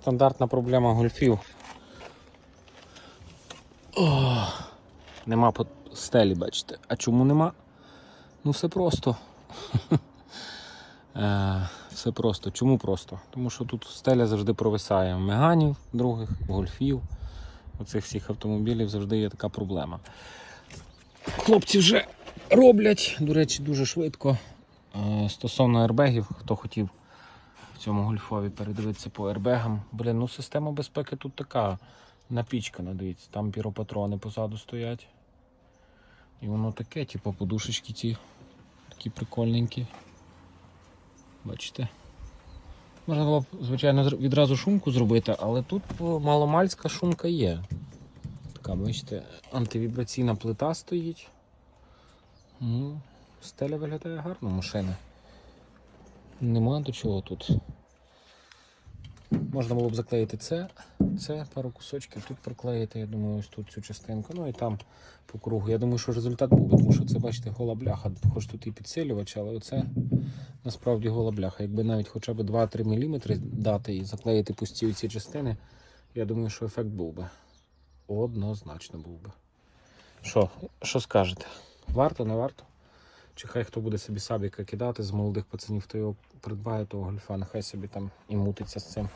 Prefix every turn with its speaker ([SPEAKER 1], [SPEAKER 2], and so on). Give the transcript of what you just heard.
[SPEAKER 1] Стандартна проблема гольфів. О, нема по стелі, бачите. А чому нема? Ну все просто. Е, Все просто. Чому просто? Тому що тут стеля завжди провисає. В меганів других, гольфів. Оцих всіх автомобілів завжди є така проблема. Хлопці вже роблять, до речі, дуже швидко. Е, Стосовно аербегів, хто хотів цьому гольфові передивитися по аербегам. Блін, ну система безпеки тут така напічкана, дивіться, там піропатрони позаду стоять. І воно таке, типу, подушечки ці такі прикольненькі. Бачите? Можна було б, звичайно, відразу шумку зробити, але тут маломальська шумка є. Така, бачите, антивібраційна плита стоїть. Ну, стеля виглядає гарно, машина. Нема до чого тут. Можна було б заклеїти це, це пару кусочків, тут проклеїти, я думаю, ось тут цю частинку, ну і там по кругу. Я думаю, що результат буде, тому що це, бачите, гола бляха. Хоч тут і підсилювач, але оце насправді гола бляха. Якби навіть хоча б 2-3 мм дати і заклеїти пусті ці частини, я думаю, що ефект був би. Однозначно був би. Що, що скажете? Варто, не варто? Чи хай хто буде собі сабіка кидати з молодих пацанів, хто його придбає того гольфа, нехай собі там і мутиться з цим.